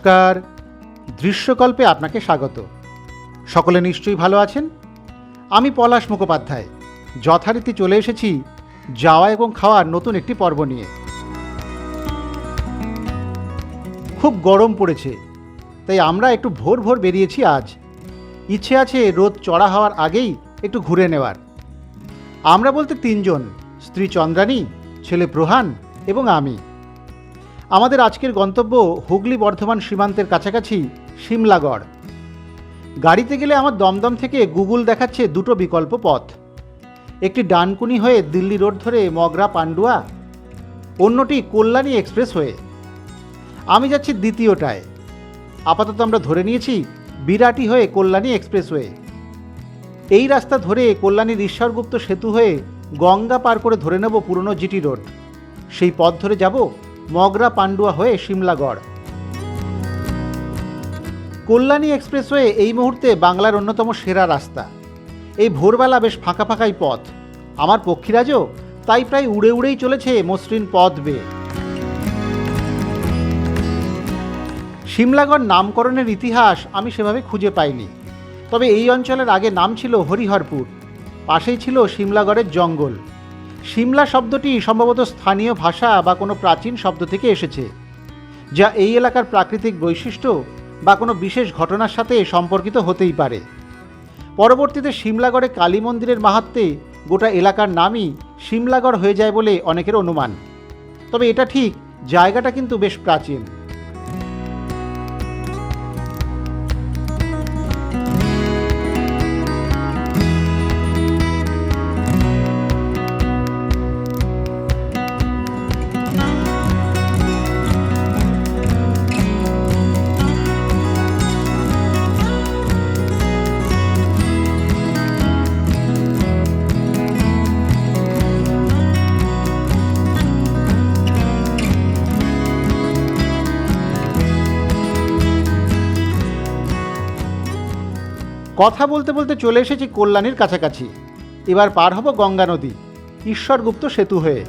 নমস্কার। দৃশ্যকল্পে আপনাকে স্বাগত। সকলে নিশ্চয়ই ভালো আছেন? আমি পলাশ মুখোপাধ্যায়। যথারীতি চলে এসেছি যাওয়া এবং খাওয়ার নতুন একটি পর্ব নিয়ে। খুব গরম পড়েছে, তাই আমরা একটু ভোর ভোর বেরিয়েছি আজ। ইচ্ছে আছে রোদ চড়া হওয়ার আগেই একটু ঘুরে নেওয়ার। আমরা বলতে তিনজন, স্ত্রী চন্দ্রানী, ছেলে প্রহান এবং আমি। আমাদের আজকের গন্তব্য হুগলি বর্ধমান সীমান্তের কাছাকাছি সিমলাগড় গাড়িতে গেলে আমার দমদম থেকে গুগল দেখাচ্ছে দুটো বিকল্প পথ। একটি ডানকুনি হয়ে দিল্লি রোড ধরে মগরা পান্ডুয়া, অন্যটি কল্যাণী এক্সপ্রেস হয়ে। আমি যাচ্ছি দ্বিতীয়টায়। আপাতত আমরা ধরে নিয়েছি বিরাটি হয়ে কল্যাণী এক্সপ্রেসওয়ে এই রাস্তা ধরে কল্যাণীর ঈশ্বরগুপ্ত সেতু হয়ে গঙ্গা পার করে ধরে নেব পুরনো জিটি রোড। সেই পথ ধরে যাব মগরা পান্ডুয়া হয়ে সিমলাগড় কল্যাণী এক্সপ্রেসওয়ে এই মুহূর্তে বাংলার অন্যতম সেরা রাস্তা। এই ভোরবেলা বেশ ফাঁকা ফাঁকাই পথ। আমার পক্ষীরাজও তাই প্রায় উড়ে উড়েই চলেছে মসৃণ পথ বেয়ে। সিমলাগড় নামকরণের ইতিহাস আমি সেভাবে খুঁজে পাইনি। তবে এই অঞ্চলের আগে নাম ছিল হরিহরপুর। পাশেই ছিল সিমলাগড়ের জঙ্গল। সিমলা শব্দটি সম্ভবত স্থানীয় ভাষা বা কোনো প্রাচীন শব্দ থেকে এসেছে, যা এই এলাকার প্রাকৃতিক বৈশিষ্ট্য বা কোনো বিশেষ ঘটনার সাথে সম্পর্কিত হতেই পারে। পরবর্তীতে সিমলাগড়ে কালী মন্দিরের মাহাত্মে গোটা এলাকার নামই সিমলাগড় হয়ে যায় বলে অনেকের অনুমান। তবে এটা ঠিক, জায়গাটা কিন্তু বেশ প্রাচীন। কথা বলতে বলতে চলে এসেছি কল্যাণীর কাছাকাছি। এবার পার হব গঙ্গা নদী। ঈশ্বরগুপ্ত সেতু হয়ে।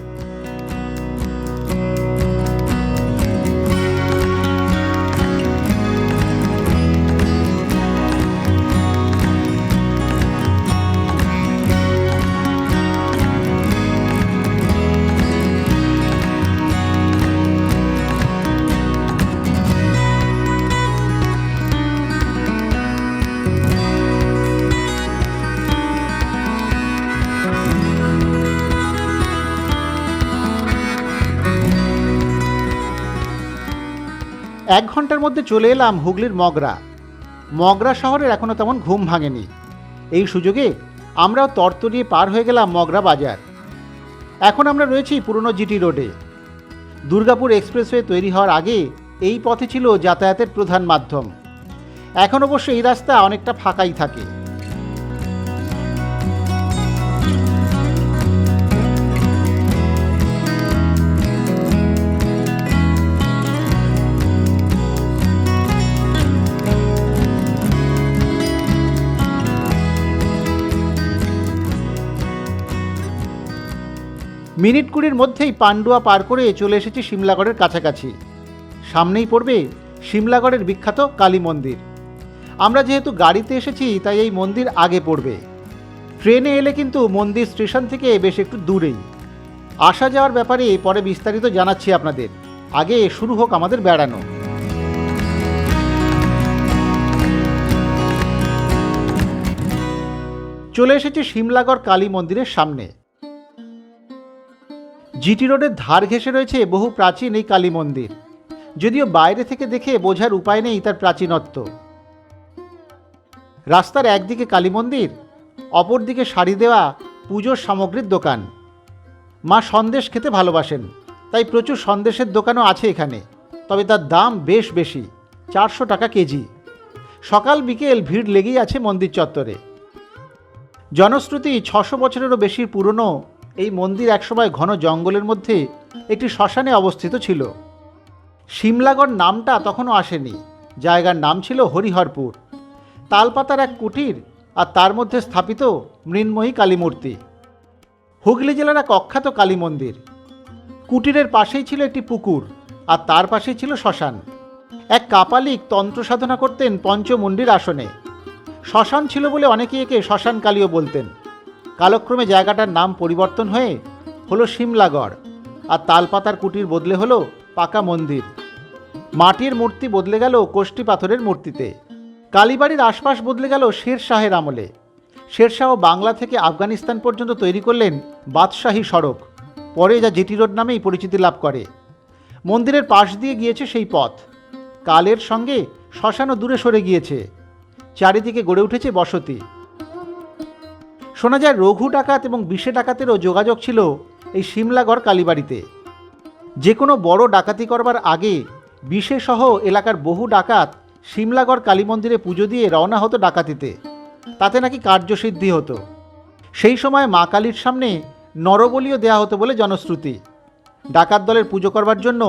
এক ঘণ্টার মধ্যে চলে এলাম হুগলির মগরা। মগরা শহরের এখনও তেমন ঘুম ভাঙেনি। এই সুযোগে আমরাও তরতরিয়ে পার হয়ে গেলাম মগরা বাজার। এখন আমরা রয়েছি পুরনো জিটি রোডে। দুর্গাপুর এক্সপ্রেসওয়ে তৈরি হওয়ার আগে এই পথে ছিল যাতায়াতের প্রধান মাধ্যম। এখন অবশ্য এই রাস্তা অনেকটা ফাঁকাই থাকে। মিনিট কুড়ির মধ্যেই পান্ডুয়া পার করে চলে এসেছি সিমলাগড়ের কাছাকাছি। সামনেই পড়বে সিমলাগড়ের বিখ্যাত কালী মন্দির। আমরা যেহেতু গাড়িতে এসেছি, তাই এই মন্দির আগে পড়বে। ট্রেনে এলে কিন্তু মন্দির স্টেশন থেকে বেশ একটু দূরেই। আসা যাওয়ার ব্যাপারে পরে বিস্তারিত জানাচ্ছি আপনাদের। আগে শুরু হোক আমাদের বেড়ানো। চলে এসেছি সিমলাগড় কালী মন্দিরের সামনে। জিটি রোডের ধার ঘেঁষে রয়েছে বহু প্রাচীন এই কালী মন্দির। যদিও বাইরে থেকে দেখে বোঝার উপায় নেই তার প্রাচীনত্ব। রাস্তার একদিকে কালী মন্দির, অপরদিকে শাড়ি দেওয়া পুজোর সামগ্রীর দোকান। মা সন্দেশ খেতে ভালোবাসেন, তাই প্রচুর সন্দেশের দোকানও আছে এখানে। তবে তার দাম বেশ বেশি, চারশো টাকা কেজি। সকাল বিকেল ভিড় লেগেই আছে মন্দির চত্বরে। জনশ্রুতি ছশো বছরেরও বেশি পুরনো এই মন্দির একসময় ঘন জঙ্গলের মধ্যে একটি শ্মশানে অবস্থিত ছিল। সিমলাগড় নামটা তখনও আসেনি। জায়গার নাম ছিল হরিহরপুর। তালপাতার এক কুটির আর তার মধ্যে স্থাপিত মৃন্ময়ী কালীমূর্তি। হুগলি জেলার এক অখ্যাত কালী মন্দির কুটিরের পাশেই ছিল একটি পুকুর আর তার পাশেই ছিল শ্মশান। এক কাপালিক তন্ত্র সাধনা করতেন পঞ্চমন্ডির আসনে। শ্মশান ছিল বলে অনেকে একে শ্মশান কালীও বলতেন। কালক্রমে জায়গাটার নাম পরিবর্তন হয়ে হলো শিমলাগড়, আর তালপাতার কুটির বদলে হলো পাকা মন্দির। মাটির মূর্তি বদলে গেল কোষ্ঠী পাথরের মূর্তিতে। কালীবাড়ির আশপাশ বদলে গেল শের শাহের আমলে। শেরশাহ বাংলা থেকে আফগানিস্তান পর্যন্ত তৈরি করলেন বাদশাহী সড়ক, পরে যা জিটি রোড নামেই পরিচিতি লাভ করে। মন্দিরের পাশ দিয়ে গিয়েছে সেই পথ। কালের সঙ্গে শ্মশানও দূরে সরে গিয়েছে। চারিদিকে গড়ে উঠেছে বসতি। শোনা যায় রঘু ডাকাত এবং বিশে ডাকাতেরও যোগাযোগ ছিল এই সিমলাগড় কালীবাড়িতে। যে কোনো বড় ডাকাতি করবার আগে বিশে সহ এলাকার বহু ডাকাত সিমলাগড় কালী মন্দিরে পুজো দিয়ে রওনা হতো ডাকাতিতে। তাতে নাকি কার্যসিদ্ধি হতো। সেই সময় মা কালীর সামনে নরবলিও দেয়া হতো বলে জনশ্রুতি। ডাকাত দলের পুজো করবার জন্য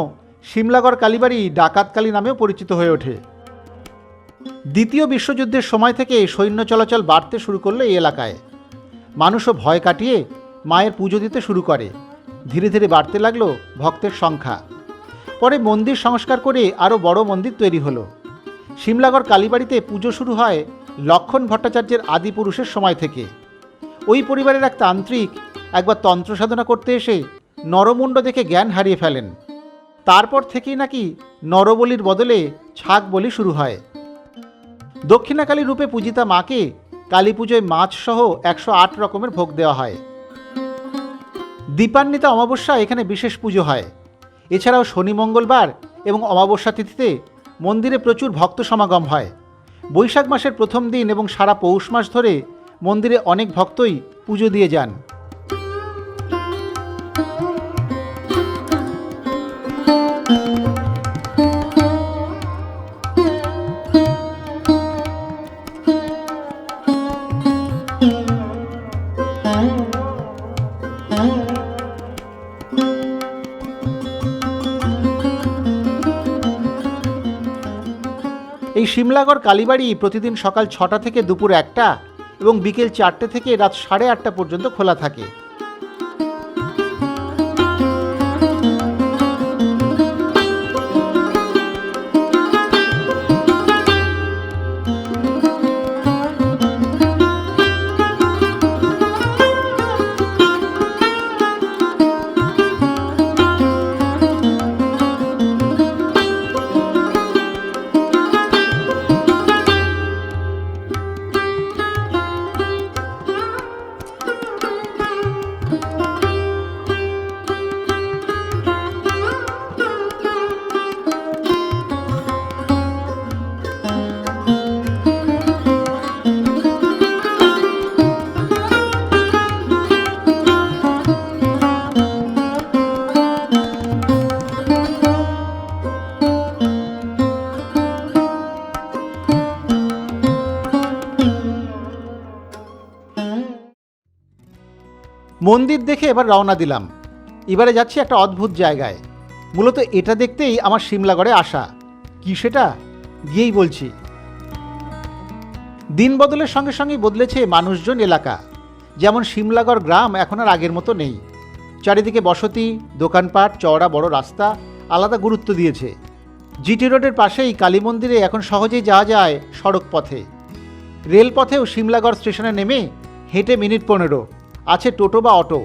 সিমলাগড় কালীবাড়ি ডাকাত কালী নামেও পরিচিত হয়ে ওঠে। দ্বিতীয় বিশ্বযুদ্ধের সময় থেকে সৈন্য চলাচল বাড়তে শুরু করল এই এলাকায়। মানুষও ভয় কাটিয়ে মায়ের পুজো দিতে শুরু করে। ধীরে ধীরে বাড়তে লাগল ভক্তের সংখ্যা। পরে মন্দির সংস্কার করে আরও বড় মন্দির তৈরি হলো। সিমলাগড় কালীবাড়িতে পুজো শুরু হয় লক্ষণ ভট্টাচার্যের আদি পুরুষের সময় থেকে। ওই পরিবারের এক তান্ত্রিক একবার তন্ত্র সাধনা করতে এসে নরমুণ্ড দেখে জ্ঞান হারিয়ে ফেলেন। তারপর থেকেই নাকি নরবলির বদলে ছাগ বলি শুরু হয়। দক্ষিণাকালী রূপে পূজিতা মাকে কালী পুজোয় মাছ সহ একশো আট রকমের ভোগ দেওয়া হয়। দীপান্বিতা অমাবস্যা এখানে বিশেষ পুজো হয়। এছাড়াও শনি মঙ্গলবার এবং অমাবস্যা তিথিতে মন্দিরে প্রচুর ভক্ত সমাগম হয়। বৈশাখ মাসের প্রথম দিন এবং সারা পৌষ মাস ধরে মন্দিরে অনেক ভক্তই পুজো দিয়ে যান। এই সিমলাগড় কালীবাড়ি প্রতিদিন সকাল ছটা থেকে দুপুর একটা এবং বিকেল চারটে থেকে রাত সাড়ে আটটা পর্যন্ত খোলা থাকে। মন্দির দেখে এবার রওনা দিলাম। এবারে যাচ্ছি একটা অদ্ভুত জায়গায়। মূলত এটা দেখতেই আমার সিমলাগড়ে আসা। কি সেটা? গিয়েই বলছি। দিন বদলের সঙ্গে সঙ্গে বদলেছে মানুষজন এলাকা। যেমন সিমলাগড় গ্রাম এখন আর আগের মতো নেই। চারিদিকে বসতি, দোকানপাট, চওড়া বড় রাস্তা আলাদা গুরুত্ব দিয়েছে। জিটি রোডের পাশেই কালী মন্দিরে এখন সহজেই যাওয়া যায় সড়ক পথে রেলপথেও সিমলাগড় স্টেশনে নেমে হেঁটে মিনিট পনেরো। আছে টোটো বা অটো?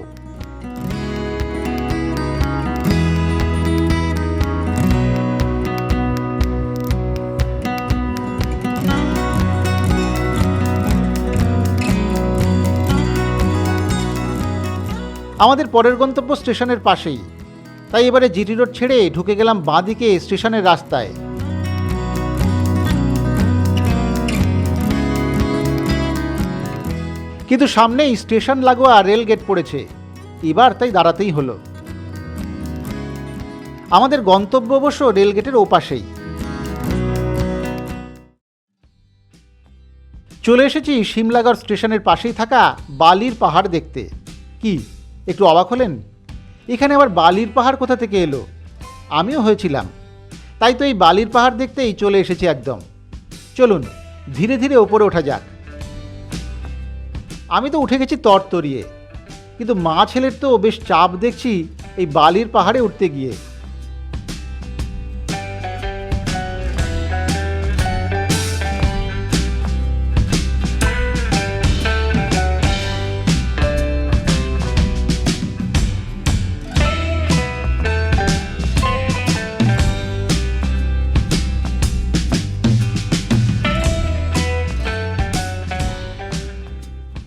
আমাদের পরের গন্তব্য স্টেশনের পাশেই। তাই এবারে জিটি রোড ছেড়ে ঢুকে গেলাম বাঁদিকে স্টেশনের রাস্তায়। কিন্তু সামনেই স্টেশন লাগোয়া রেল গেট পড়েছে। এবার তাই দাঁড়াতেই হলো। আমাদের গন্তব্য অবশ্য রেল গেটের ওপাশেই। চলে এসেছি সিমলাগড় স্টেশনের পাশেই থাকা বালির পাহাড় দেখতে। কি, একটু অবাক হলেন? এখানে আবার বালির পাহাড় কোথা থেকে এলো? আমিও হয়েছিলাম। তাই তো এই বালির পাহাড় দেখতেই চলে এসেছি একদম। চলুন, ধীরে ধীরে ওপরে ওঠা যাক। আমি তো উঠে গেছি তরতরিয়ে। কিন্তু মা ছেলের তো বেশ চাপ দেখছি এই বালির পাহাড়ে উঠতে গিয়ে।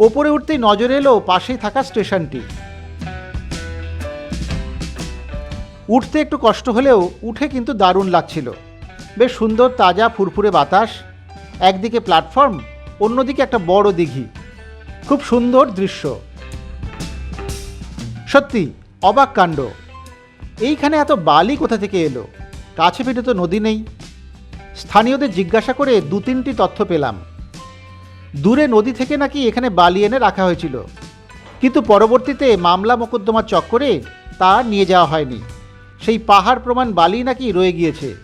ওপরে উঠতেই নজরে এলো পাশেই থাকা স্টেশনটি। উঠতে একটু কষ্ট হলেও উঠে কিন্তু দারুণ লাগছিল। বেশ সুন্দর তাজা ফুরফুরে বাতাস, একদিকে প্ল্যাটফর্ম, অন্যদিকে একটা বড় দিঘি। খুব সুন্দর দৃশ্য। সত্যি, অবাক কাণ্ড। এইখানে এত বালি কোথা থেকে এলো? কাছে পিঠে তো নদী নেই। স্থানীয়দের জিজ্ঞাসা করে দু তিনটি তথ্য পেলাম। দূরে নদী থেকে নাকি এখানে বালি এনে রাখা হয়েছিল। কিন্তু পরবর্তীতে মামলা মোকদ্দমার চক্করে তা নিয়ে যাওয়া হয়নি। সেই পাহাড় প্রমাণ বালি নাকি রয়ে গিয়েছে।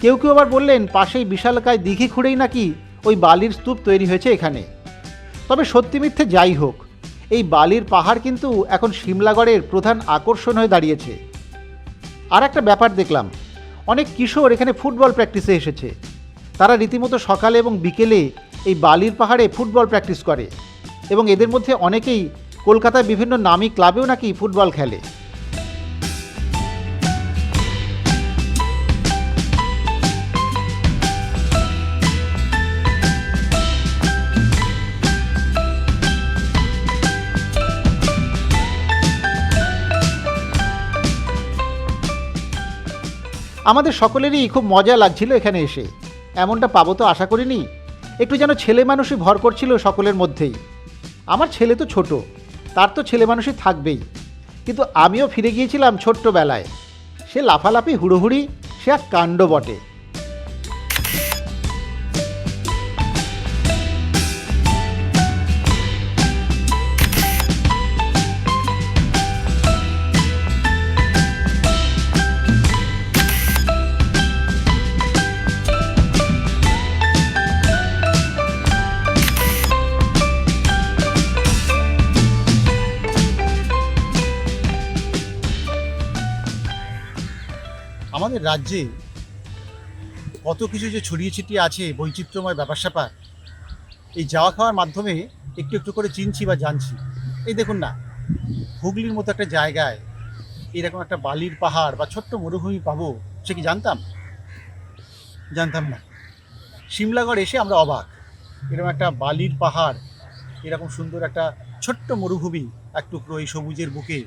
কেউ কেউ আবার বললেন, পাশেই বিশালকায় দিঘি খুঁড়েই নাকি ওই বালির স্তূপ তৈরি হয়েছে এখানে। তবে সত্যি মিথ্যে যাই হোক, এই বালির পাহাড় কিন্তু এখন সিমলাগড়ের প্রধান আকর্ষণ হয়ে দাঁড়িয়েছে। আর একটা ব্যাপার দেখলাম, অনেক কিশোর এখানে ফুটবল প্র্যাকটিসে এসেছে। তারা রীতিমতো সকালে এবং বিকেলে এই বালির পাহাড়ে ফুটবল প্র্যাকটিস করে এবং এদের মধ্যে অনেকেই কলকাতায় বিভিন্ন নামী ক্লাবেও নাকি ফুটবল খেলে। আমাদের সকলেরই খুব মজা লাগছিল এখানে এসে। এমনটা পাবো তো আশা করিনি? একটু যেন ছেলে মানুষই ভর করছিল সকলের মধ্যেই। আমার ছেলে তো ছোট, তার তো ছেলে মানুষই থাকবেই। কিন্তু আমিও ফিরে গিয়েছিলাম ছোট্টবেলায়। সে লাফালাফি, হুড়োহুড়ি, সে এক কাণ্ড বটে। রাজ্যে কত কিছু যে ছড়িয়ে ছিটিয়ে আছে, বৈচিত্র্যময় ব্যাপার স্যাপার, এই যাওয়া খাওয়ার মাধ্যমে একটু একটু করে চিনছি বা জানছি। এই দেখুন না, হুগলির মতো একটা জায়গায় এরকম একটা বালির পাহাড় বা ছোট্ট মরুভূমি পাবো, সে কি জানতাম? জানতাম না। সিমলাগড় এসে আমরা অবাক। এরকম একটা বালির পাহাড়, এরকম সুন্দর একটা ছোট্ট মরুভূমি, এক টুকরো এই সবুজের বুকে,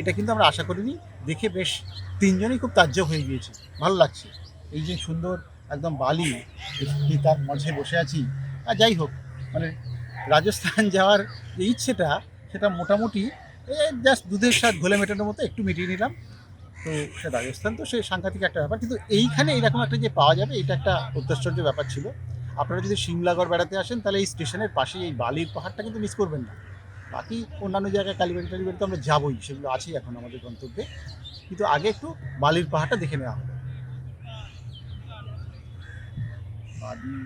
এটা কিন্তু আমরা আশা করিনি। দেখে বেশ তিনজনই খুব তাজ্জব হয়ে গিয়েছে। ভালো লাগছে। এই যে সুন্দর একদম বালি তার মাঝে বসে আছি। আর যাই হোক মানে রাজস্থান যাওয়ার যে ইচ্ছেটা, সেটা মোটামুটি জাস্ট দুধের স্বাদ ঘোলে মেটানোর মতো একটু মিটিয়ে নিলাম। তো সে রাজস্থান তো সে সাংঘাতিক একটা ব্যাপার। কিন্তু এইখানে এরকম একটা যে পাওয়া যাবে, এটা একটা অত্যাশ্চর্য ব্যাপার ছিল। আপনারা যদি সিমলাগড় বেড়াতে আসেন, তাহলে এই স্টেশনের পাশেই এই বালির পাহাড়টা কিন্তু মিস করবেন না। বাকি অন্যান্য জায়গায় কালীবাড়ি টালিবাড়ি তো আমরা যাবোই, সেগুলো আছেই এখন আমাদের গন্তব্যে। কিন্তু আগে একটু বালির পাহাড়টা দেখে নেওয়া হলো বালি।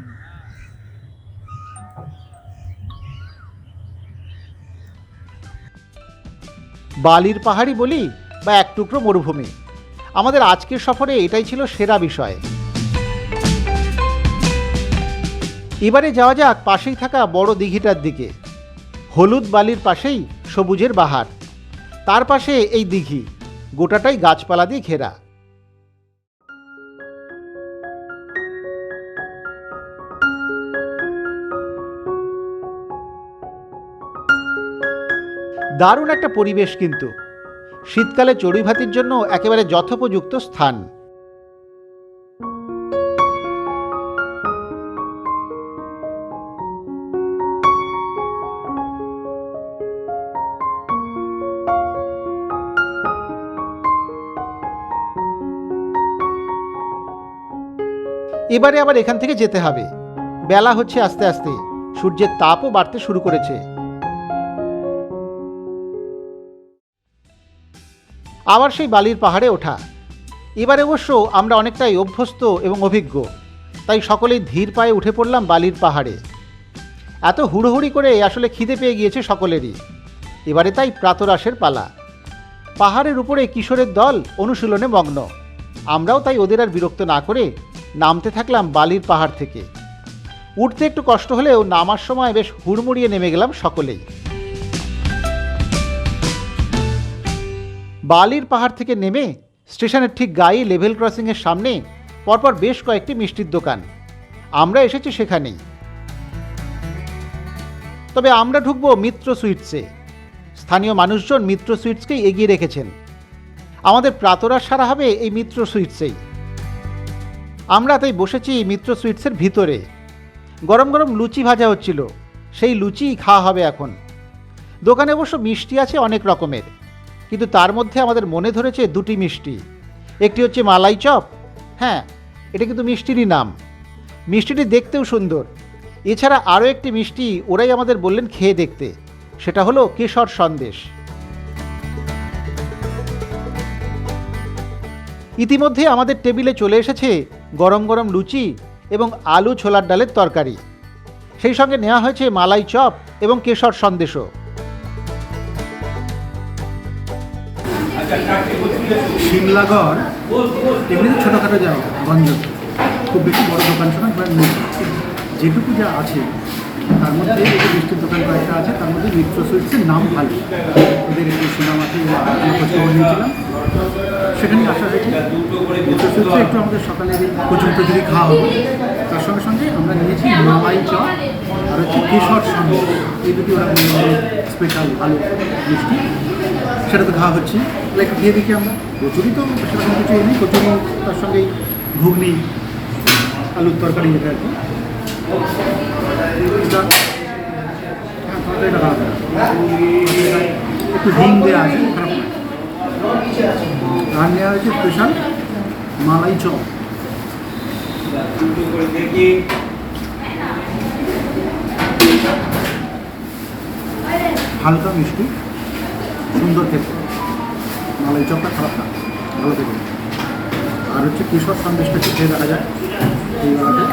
বালির পাহাড়ই বলি বা এক টুকরো মরুভূমি। আমাদের আজকের সফরে এটাই ছিল সেরা বিষয়। এবারে যাওয়া যাক পাশেই থাকা বড় দিঘিটার দিকে। হলুদ বালির পাশেই সবুজের বাহার। তার পাশে এই দিঘি, গোটাটাই গাছপালা দিয়ে ঘেরা। দারুণ একটা পরিবেশ কিন্তু। শীতকালে চড়ুই ভাতির জন্য একেবারে যথোপযুক্ত স্থান। এবারে আবার এখান থেকে যেতে হবে। বেলা হচ্ছে আস্তে আস্তে। সূর্যের তাপও বাড়তে শুরু করেছে। আবার সেই বালির পাহাড়ে ওঠা। এবারে অবশ্য আমরা অনেকটাই অভ্যস্ত এবং অভিজ্ঞ। তাই সকলেই ধীর পায়ে উঠে পড়লাম বালির পাহাড়ে। এত হুড়োহুড়ি করে আসলে খিদে পেয়ে গিয়েছে সকলেরই। এবারে তাই প্রাতরাসের পালা। পাহাড়ের উপরে কিশোরের দল অনুশীলনে মগ্ন। আমরাও তাই ওদের আর বিরক্ত না করে নামতে থাকলাম বালির পাহাড় থেকে। উঠতে একটু কষ্ট হলেও নামার সময় বেশ হুড়মুড়িয়ে নেমে গেলাম সকলেই। বালির পাহাড় থেকে নেমে স্টেশনের ঠিক গায়ে লেভেল ক্রসিংয়ের সামনে পরপর বেশ কয়েকটি মিষ্টির দোকান। আমরা এসেছি সেখানেই। তবে আমরা ঢুকবো মিত্র সুইটসে। স্থানীয় মানুষজন মিত্র সুইটসকেই এগিয়ে রেখেছেন। আমাদের প্রাতরা সারা হবে এই মিত্র সুইটসেই। আমরা তাই বসেছি মিত্র সুইটসের ভিতরে। গরম গরম লুচি ভাজা হচ্ছিল। সেই লুচিই খাওয়া হবে এখন। দোকানে অবশ্য মিষ্টি আছে অনেক রকমের। কিন্তু তার মধ্যে আমাদের মনে ধরেছে দুটি মিষ্টি। একটি হচ্ছে মালাই চপ। হ্যাঁ এটা কিন্তু মিষ্টিরই নাম। মিষ্টিটি দেখতেও সুন্দর। এছাড়া আরও একটি মিষ্টি ওরাই আমাদের বললেন খেয়ে দেখতে। সেটা হলো কেশর সন্দেশ। ইতিমধ্যে আমাদের টেবিলে চলে এসেছে গরম গরম লুচি এবং আলু ছোলার ডালের তরকারি। সেই সঙ্গে নেওয়া হয়েছে মালাই চপ এবং কেশর সন্দেশও। ছোটোখাটো জায়গা, গঞ্জ। খুব বেশি বড় দোকান যেটুকু যা আছে তার মধ্যে এই মিষ্টির দোকান কয়েকটা আছে, তার মধ্যে মিত্র সুইটসের নাম ভালো। ওদের একটু সুনামাতে খোঁজখবর নিয়েছিলাম। সেখানে আসা হয়েছে মিত্র সুইটসে একটু আমাদের সকালে কচুরি টচুরি খাওয়া হবে, তার সঙ্গে সঙ্গে আমরা নিয়েছি মালাই চপ আর হচ্ছে কেশর সন্দেশ এই দুটি ওরা স্পেশাল ভালো মিষ্টি। সেটা তো খাওয়া হচ্ছে। একটু খেয়ে দেখি আমরা। কচুরি তো সেরকম কিছু নেই, কচুরি তার সঙ্গে ঘুগনি, আলুর তরকারি যেটা আর কি। একটু হিং দেওয়া আছে, খারাপ না আর নেওয়া হয়েছে স্পেশাল মালাই চপ। হালকা মিষ্টি, সুন্দর খেতে। মালাই চপটা খারাপ না, ভালো খেতে। আর হচ্ছে কেশর সন্দেশটা খেয়ে দেখা যায় এই বেলাতে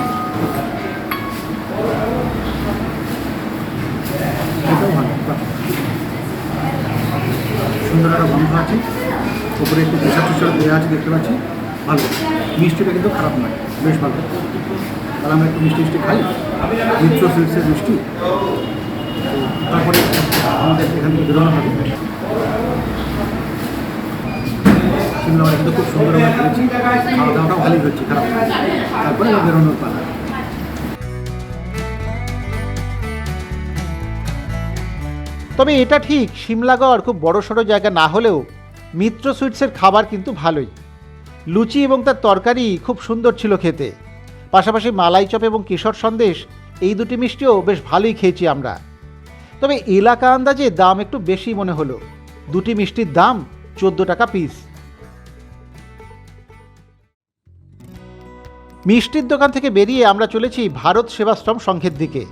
সুন্দর একটা গন্ধ আছে উপরে একটু কেশর টেশর দেওয়া আছে দেখতে পাচ্ছি ভালো মিষ্টিটা কিন্তু খারাপ নয় বেশ ভালো তাহলে আমরা একটু মিষ্টি মিষ্টি খাই মিত্র সুইটসের মিষ্টি তারপরে আমাদের এখান থেকে বেরোনো হবে কিন্তু খুব সুন্দর আমরা করেছি খাওয়া দাওয়াটাও ভালোই হচ্ছে খারাপ। তারপরে বেরোনোর পালা তবে এটা ঠিক সিমলাগড় খুব বড়সড় জায়গা না হলেও মিত্র সুইটসের খাবার কিন্তু ভালোই। লুচি এবং তার তরকারি খুব সুন্দর ছিল খেতে। পাশাপাশি মালাই চপ এবং কেশর সন্দেশ, এই দুটি মিষ্টিও বেশ ভালোই খেয়েছি আমরা। তবে এলাকা আন্দাজে দাম একটু বেশি মনে হলো। দুটি মিষ্টির দাম চোদ্দ টাকা পিস মিষ্টির দোকান থেকে বেরিয়ে আমরা চলেছি ভারত সেবাশ্রম সংঘের দিকে।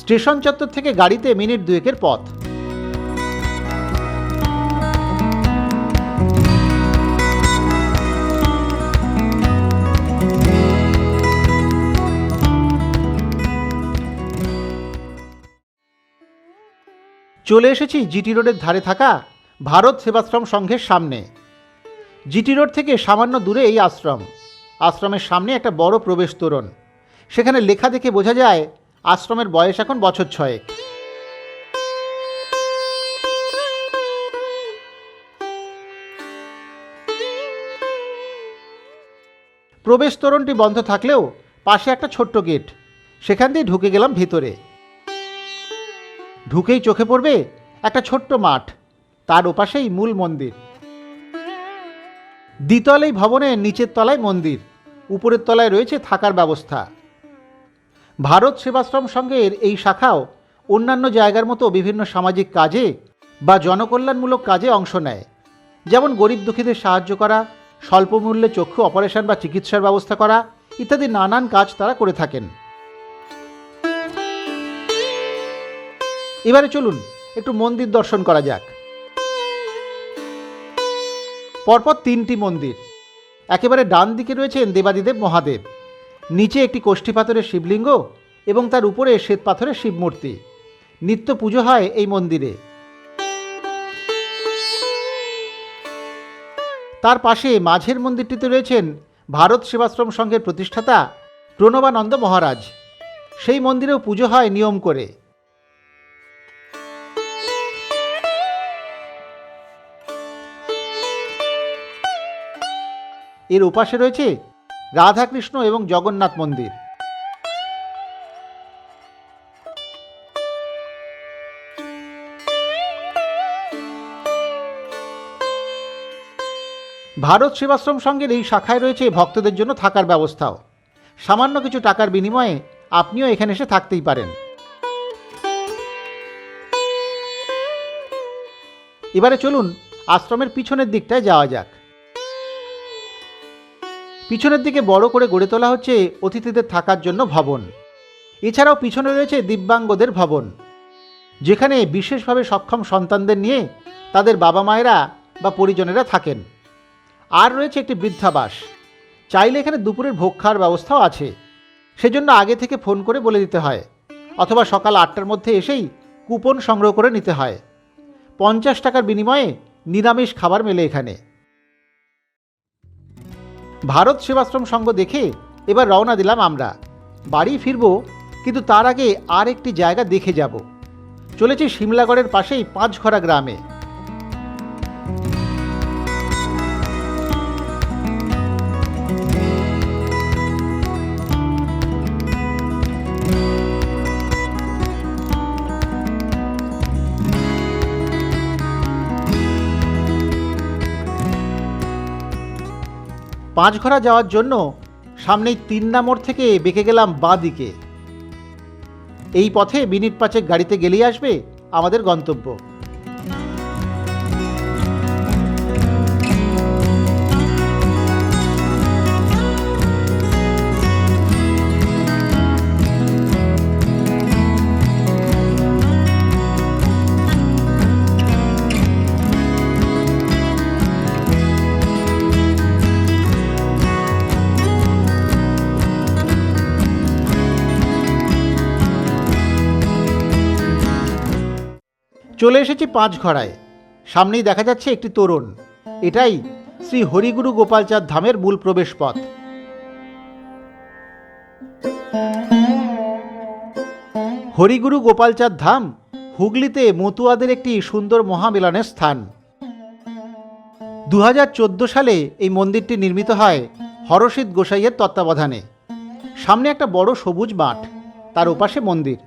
স্টেশন চত্বর থেকে গাড়িতে মিনিট দুয়েকের পথ। চলে এসেছি জিটি রোডের ধারে থাকা ভারত সেবাশ্রম সংঘের সামনে। জিটি রোড থেকে সামান্য দূরে এই আশ্রম। আশ্রমের সামনে একটা বড় প্রবেশ তোরণ। সেখানে লেখা দেখে বোঝা যায় আশ্রমের বয়স এখন বছর ছয়েক। প্রবেশ তোরণটি বন্ধ থাকলেও পাশে একটা ছোট্ট গেট। সেখান দিয়ে ঢুকে গেলাম ভিতরে। ঢুকেই চোখে পড়বে একটা ছোট্ট মাঠ। তার ওপাশেই মূল মন্দির। দ্বিতল এই ভবনের নিচের তলায় মন্দির। উপরের তলায় রয়েছে থাকার ব্যবস্থা। ভারত সেবাশ্রম সংঘের এই শাখাও অন্যান্য জায়গার মতো বিভিন্ন সামাজিক কাজে বা জনকল্যাণমূলক কাজে অংশ নেয়। যেমন গরিব দুঃখীদের সাহায্য করা স্বল্প মূল্যে চক্ষু অপারেশন বা চিকিৎসার ব্যবস্থা করা ইত্যাদি নানান কাজ তারা করে থাকেন। এবারে চলুন একটু মন্দির দর্শন করা যাক। পরপর তিনটি মন্দির। একেবারে ডান দিকে রয়েছেন দেবাদিদেব মহাদেব। নিচে একটি কোষ্ঠী পাথরের শিবলিঙ্গ এবং তার উপরে শ্বেত পাথরের শিবমূর্তি। নিত্য পুজো হয় এই মন্দিরে। তার পাশে মাঝের মন্দিরটিতে রয়েছেন ভারত সেবাশ্রম সংঘের প্রতিষ্ঠাতা প্রণবানন্দ মহারাজ। সেই মন্দিরেও পুজো হয় নিয়ম করে। এর ওপাশে রয়েছে রাধাকৃষ্ণ এবং জগন্নাথ মন্দির। ভারত সেবাশ্রম সঙ্গের এই শাখায় রয়েছে ভক্তদের জন্য থাকার ব্যবস্থাও। সামান্য কিছু টাকার বিনিময়ে আপনিও এখানে এসে থাকতেই পারেন। এবারে চলুন আশ্রমের পিছনের দিকটায় যাওয়া যাক। পিছনের দিকে বড় করে গড়ে তোলা হচ্ছে অতিথিদের থাকার জন্য ভবন। এছাড়াও পিছনে রয়েছে দিব্যাঙ্গদের ভবন, যেখানে বিশেষভাবে সক্ষম সন্তানদের নিয়ে তাদের বাবা মায়েরা বা পরিজনেরা থাকেন। আর রয়েছে একটি বৃদ্ধাবাস, চাইলে এখানে দুপুরের ভোগ খাওয়ার ব্যবস্থাও আছে। সেজন্য আগে থেকে ফোন করে বলে দিতে হয়, অথবা সকাল আটটার মধ্যে এসেই কুপন সংগ্রহ করে নিতে হয়। পঞ্চাশ টাকার বিনিময়ে নিরামিষ খাবার মেলে এখানে। ভারত সেবাশ্রম সঙ্গ দেখে এবার রওনা দিলাম আমরা। বাড়ি ফিরব, কিন্তু তার আগে আর একটি জায়গা দেখে যাব। চলেছি শিমলাগড়ের পাশেই পাঁচঘরা গ্রামে। পাঁচঘরা যাওয়ার জন্য সামনেই তিন নম্বর থেকে বেঁকে গেলাম বাঁ দিকে এই পথে মিনিট পাঁচেক গাড়িতে গেলেই আসবে আমাদের গন্তব্য। চলে এসেছি পাঁচঘড়ায়। সামনেই দেখা যাচ্ছে একটি তোরণ। এটাই শ্রী হরিগুরু গোপালচাঁদ ধামের মূল প্রবেশ পথ হরিগুরু গোপালচাঁদ ধাম হুগলিতে মতুয়াদের একটি সুন্দর মহামিলনের স্থান। দু হাজার চোদ্দ সালে এই মন্দিরটি নির্মিত হয় হরষিত গোসাইয়ের তত্ত্বাবধানে। সামনে একটা বড় সবুজ মাঠ, তার ওপাশে মন্দির।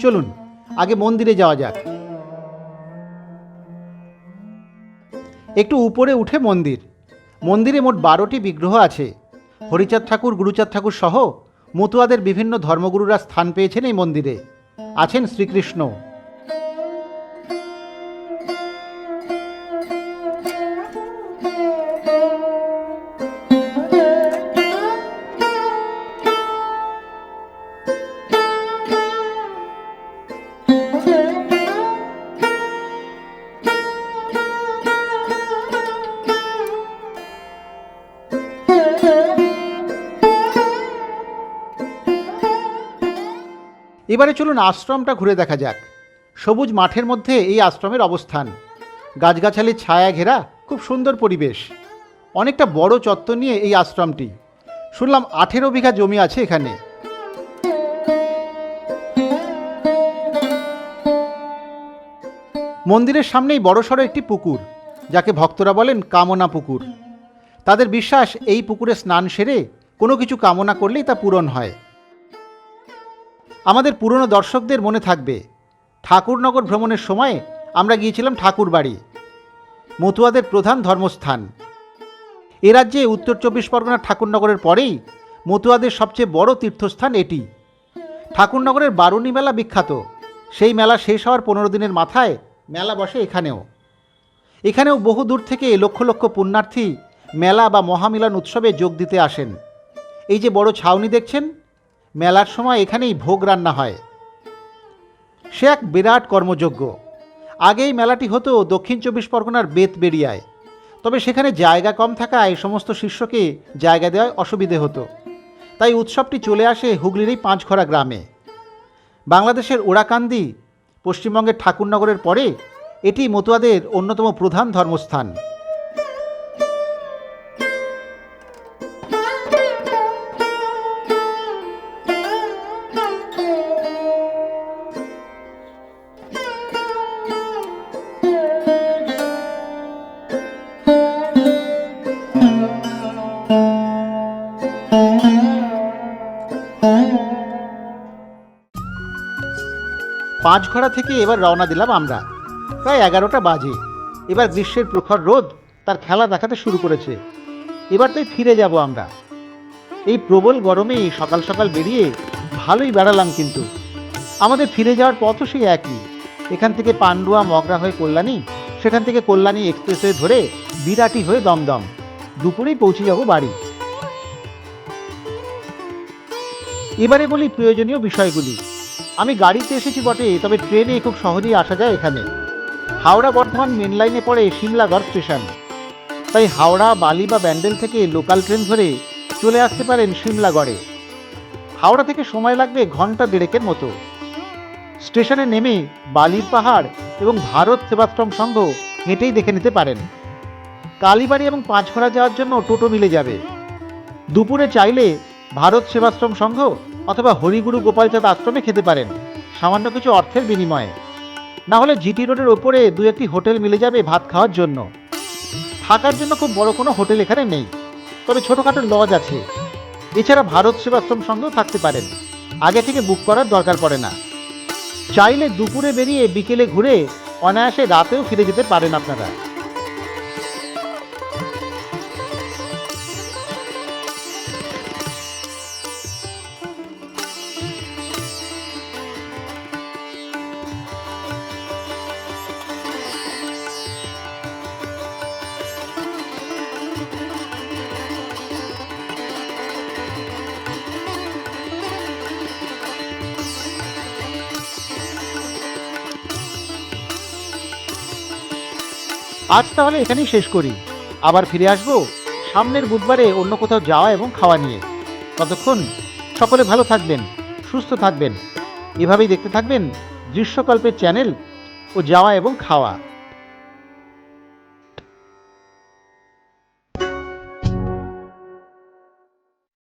চলুন, আগে মন্দিরে যাওয়া যাক। একটু উপরে উঠে মন্দির। মন্দিরে মোট বারোটি বিগ্রহ আছে। হরিচাঁদ ঠাকুর, গুরুচাঁদ ঠাকুর সহ মতুয়াদের বিভিন্ন ধর্মগুরুরা স্থান পেয়েছেন এই মন্দিরে। আছেন শ্রীকৃষ্ণ। এবারে চলুন আশ্রমটা ঘুরে দেখা যাক। সবুজ মাঠের মধ্যে এই আশ্রমের অবস্থান। গাছগাছালির ছায়া ঘেরা খুব সুন্দর পরিবেশ। অনেকটা বড় চত্বর নিয়ে এই আশ্রমটি। শুনলাম আঠেরো বিঘা জমি আছে এখানে। মন্দিরের সামনেই বড়সড় একটি পুকুর, যাকে ভক্তরা বলেন কামনা পুকুর। তাদের বিশ্বাস এই পুকুরে স্নান সেরে কোনো কিছু কামনা করলেই তা পূরণ হয়। আমাদের পুরনো দর্শকদের মনে থাকবে। ঠাকুরনগর ভ্রমণের সময় আমরা গিয়েছিলাম ঠাকুর বাড়ি মতুয়াদের প্রধান ধর্মস্থান। এ রাজ্যে উত্তর চব্বিশ পরগনার ঠাকুরনগরের পরেই মতুয়াদের সবচেয়ে বড় তীর্থস্থান এটি। ঠাকুরনগরের বারুণী মেলা বিখ্যাত। সেই মেলা শেষ হওয়ার পনেরো দিনের মাথায় মেলা বসে এখানেও। এখানেও বহু দূর থেকে লক্ষ লক্ষ পুণ্যার্থী মেলা বা মহামিলন উৎসবে যোগ দিতে আসেন। এই যে বড় ছাউনি দেখছেন মেলার সময় এখানেই ভোগ রান্না হয়। সে এক বিরাট কর্মযোগ্য। আগেই মেলাটি হতো দক্ষিণ চব্বিশ পরগনার বেতবেড়িয়ায়। তবে সেখানে জায়গা কম থাকায় সমস্ত শিষ্যকে জায়গা দেওয়ায় অসুবিধে হতো। তাই উৎসবটি চলে আসে হুগলির এই পাঁচঘরা গ্রামে। বাংলাদেশের ওড়াকান্দি, পশ্চিমবঙ্গের ঠাকুরনগরের পরে এটি মতুয়াদের অন্যতম প্রধান ধর্মস্থান। পাঁচঘড়া থেকে এবার রওনা দিলাম আমরা। প্রায় এগারোটা বাজে। এবার গ্রীষ্মের প্রখর রোদ তার খেলা দেখাতে শুরু করেছে। এবার তাই ফিরে যাব আমরা। এই প্রবল গরমে সকাল সকাল বেরিয়ে ভালোই বেড়ালাম কিন্তু। আমাদের ফিরে যাওয়ার পথও সেই একই। এখান থেকে পান্ডুয়া, মগরা হয়ে কল্যাণী, সেখান থেকে কল্যাণী এক্সপ্রেসওয়ে ধরে বিরাটি হয়ে দমদম। দুপুরেই পৌঁছে যাব বাড়ি। এবারে বলি প্রয়োজনীয় বিষয়গুলি। আমি গাড়িতে এসেছি বটে, তবে ট্রেনে খুব সহজেই আসা যায় এখানে। হাওড়া বর্ধমান মেন লাইনে পড়ে সিমলাগড় স্টেশন। তাই হাওড়া, বালি বা ব্যান্ডেল থেকে লোকাল ট্রেন ধরে চলে আসতে পারেন সিমলাগড়ে হাওড়া থেকে সময় লাগবে ঘণ্টা দেড়েকের মতো। স্টেশনে নেমে বালির পাহাড় এবং ভারত সেবাশ্রম সংঘ হেঁটেই দেখে নিতে পারেন। কালীবাড়ি এবং পাঁচঘোড়া যাওয়ার জন্য টোটো মিলে যাবে। দুপুরে চাইলে ভারত সেবাশ্রম সংঘ অথবা হরিগুরু গোপালচাঁদ আশ্রমে খেতে পারেন, সামান্য কিছু অর্থের বিনিময়ে। না হলে জিটি রোডের ওপরে দু একটি হোটেল মিলে যাবে ভাত খাওয়ার জন্য। থাকার জন্য খুব বড় কোনো হোটেল এখানে নেই, তবে ছোটোখাটো লজ আছে। এছাড়া ভারত সেবাশ্রম সঙ্গেও থাকতে পারেন, আগে থেকে বুক করার দরকার পড়ে না। চাইলে দুপুরে বেরিয়ে বিকেলে ঘুরে অনায়াসে রাতেও ফিরে যেতে পারেন আপনারা। আজ তাহলে এখানেই শেষ করি। আবার ফিরে আসব সামনের বুধবারে অন্য কোথাও যাওয়া এবং খাওয়া নিয়ে। ততক্ষণ সকলে ভালো থাকবেন, সুস্থ থাকবেন। এভাবেই দেখতে থাকবেন দৃশ্যকল্পের চ্যানেল ও যাওয়া এবং খাওয়া।